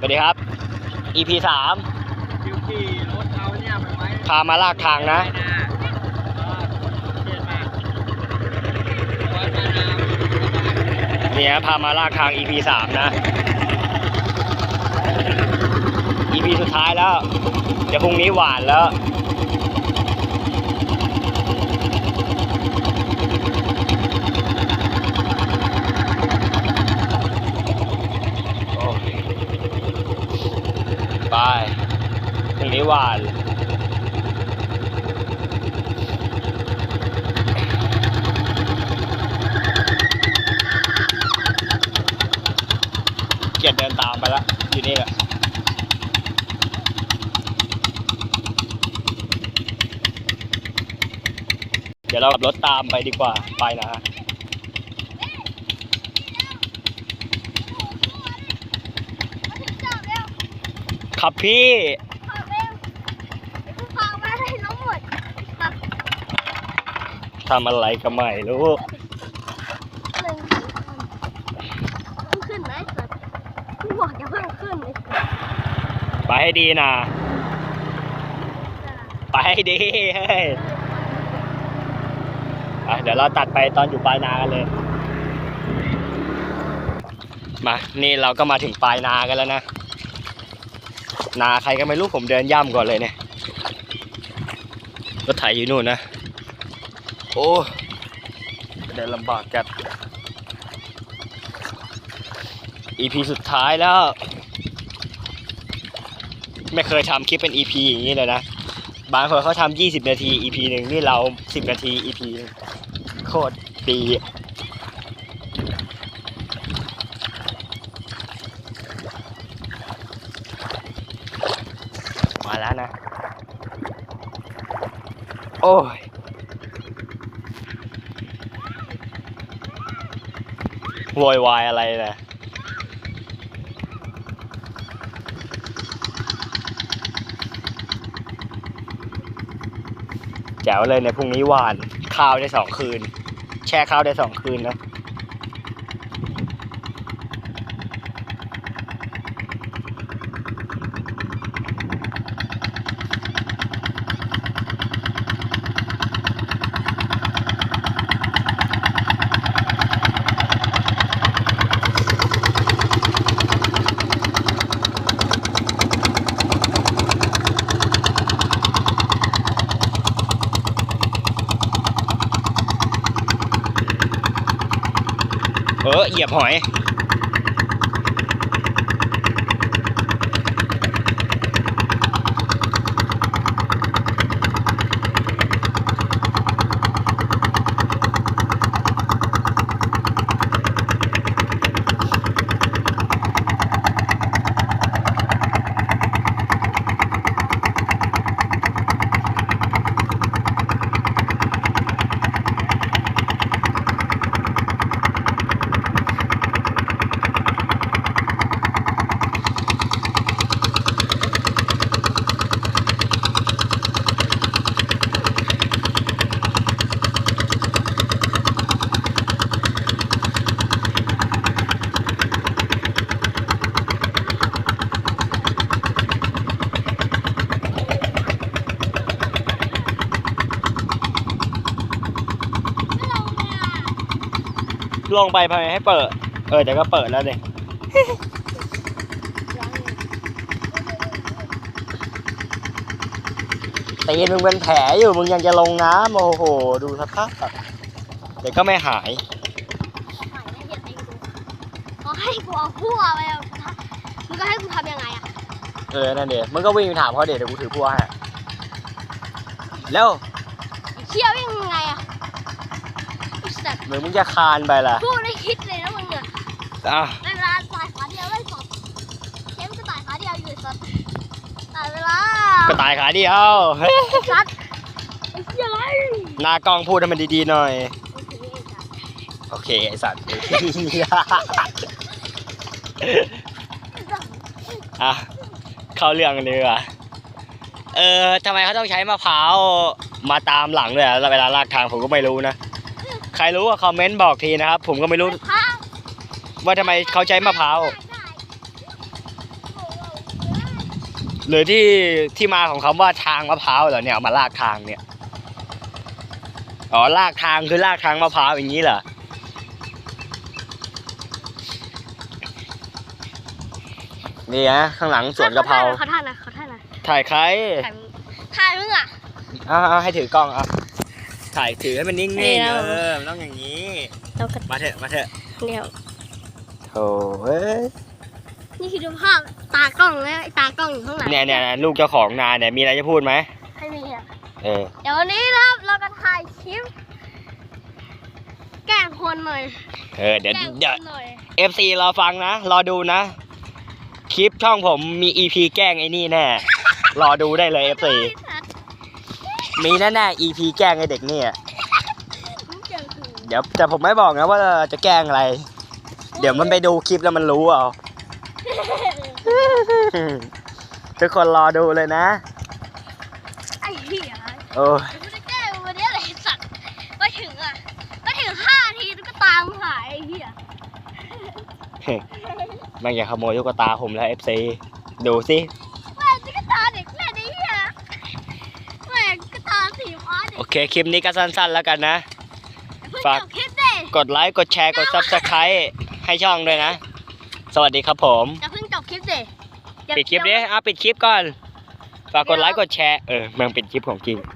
สวัสดีครับ EP สามคิวขี่รถเราเนี่ยไปไว้พามาลากทางนะ ไปนาก็เขียนมาวัดนานาเนี่ยพามาลากทาง EP สามนะ EP สุดท้ายแล้ว เดี๋ยวพรุ่งนี้หวานแล้ว โอเคไปพรุ่งนี้ หวานเกียดเดินตามไปแล้ว อยู่นี่แหละเดี๋ยวเราขับรถตามไปดีกว่าไปนะฮะขับพี่ ขับเร็วกูพามาให้น้องหมดขับ ทำอะไรก็ไม่รู้หนึ่งต้องขึ้นไหมสัตว์กูบอกอย่าเพิ่งขึ้นเลยไปให้ดีนะ ไปให้ดีเฮ้ยอะเดี๋ยวเราตัดไปตอนอยู่ปลายนากันเลย มา นี่เราก็มาถึงปลายนากันแล้วนะ นาใครก็ไม่รู้ผมเดินย่ำก่อนเลยเนี่ย รถไถอยู่นู่นนะ โอ้เดินลำบากจัด EP สุดท้ายแล้ว ไม่เคยทำคลิปเป็น EP อย่างนี้เลยนะ บางคนเขาทำ20 นาที EP หนึ่งนี่เรา 10 นาที EP หนึ่งโคตรดีมาแล้วนะ โอ้ย โวยวายอะไรนะแจ๋วเลยในพรุ่งนี้หวานข้าวได้สองคืน แช่ข้าวได้สองคืนนะ เออเหยียบหอย ลงไปภายให้เปิด เออเดี๋ยวก็เปิดแล้วเนี่ยตีนมึงเป็นแผลอยู่มึงยังจะลงน้ำโอ้โห ดูสภาพเดี๋ยวก็ไม่หาย เขาให้กูเอาพั่วไปเอามึงก็ให้กูทำยังไงอะเออ นั่นเดี๋ยวมึงก็วิ่งไปถามเขาเดี๋ยวเดี๋ยวกูถือพัวให้แล้วไอ้เชี่ยวิ่งยังไงอะไอ้ สัตว์มึงมึงจะคานไปล่ะพูดได้คิดเลยนะมึงอะอะเวลาสายขาเดียวไล่สดเข็มก็สายขาเดียวอยู่สัตว์แต่เวลาก็ตายขาเดียวสัตว์ไอ้เชี่ยไรหน้ากล้องพูดให้มันดีๆหน่อย โอเคไอ้สัตว์โอเคไอสัตว์อะเข้าเรื่องกันเลยดีกว่าเออทำไมเขาต้องใช้มะพร้าวมาตามหลังด้วยอะเวลาลากทางผมก็ไม่รู้นะใครรู้ก็คอมเมนต์บอกทีนะครับ ผมก็ไม่รู้พาว่าทำไมเขาใช้มะพร้าวได้ได้โอ้โหหรือที่ที่มาของคำว่าทางมะพร้าวเหรอเนี่ยเอามาลากทางเนี่ยอ๋อลากทางคือลากทางมะพร้าวอย่างนี้เหรอนี่ฮะข้างหลังสวนกะเพราเขาท่านะเขาท่านะถ่ายใครถ่ายมึงถ่ายมึงอะเอาเอาให้ถือกล้องเอา ถ่ายถือให้มันนิ่งนี่ๆนะเออมันต้องอย่างนี้ เราก็มาเถอะ มาเถอะเดี๋ยวโถ่เอ้ยนี่คือดูภาพตากล้องแล้วไอ้ตากล้องอยู่ข้างหลังเนี่ยเนี่ยลูกเจ้าของนาเนี่ยมีอะไรจะพูดไหมให้มีอะเออ เดี๋ยววันนี้นะครับเราก็ถ่ายคลิปแกล้งคนหน่อยเออ เดี๋ยวแกล้งคเดี๋ยวนหน่อย FC รอฟังนะ รอดูนะ คลิปช่องผมมี EP แกล้งไอ้นี่แน่ รอดูได้เลย FC มีแน่ๆ EP แกล้งไอ้เด็กเนี่ยมึงเจอกูเดี๋ยวแต่ผมไม่บอกนะว่าจะแกล้งอะไร เดี๋ยวมันไปดูคลิปแล้วมันรู้เอาทุกคนรอดูเลยนะไอ้เหี้ยโอ้ยกูจะแกล้งมึงวันนี้เลยไอ้สัตว์มาถึงอะมาถึงห้าทีตุ๊กตามึงหายไอ้เหี้ยแม่งอย่าขโมยลูกตาผมแล้ว FC ดูสิแม่งตุ๊กตาเด็กเล่นไอ้เหี้ยแม่งตุ๊กตาสีฟ้า เด็กโอเคคลิปนี้ก็สั้นๆแล้วกันนะเพิ่งฝากจบคลิปเด้กดไลค์กดแชร์กด Subscribe ให้ช่องด้วยนะ สวัสดีครับผมอย่าเพิ่งจบคลิปเด้ปิดคลิปดิอะปิดคลิปก่อน ฝากกดไลค์กดแชร์เออแม่งปิดคลิปของจริง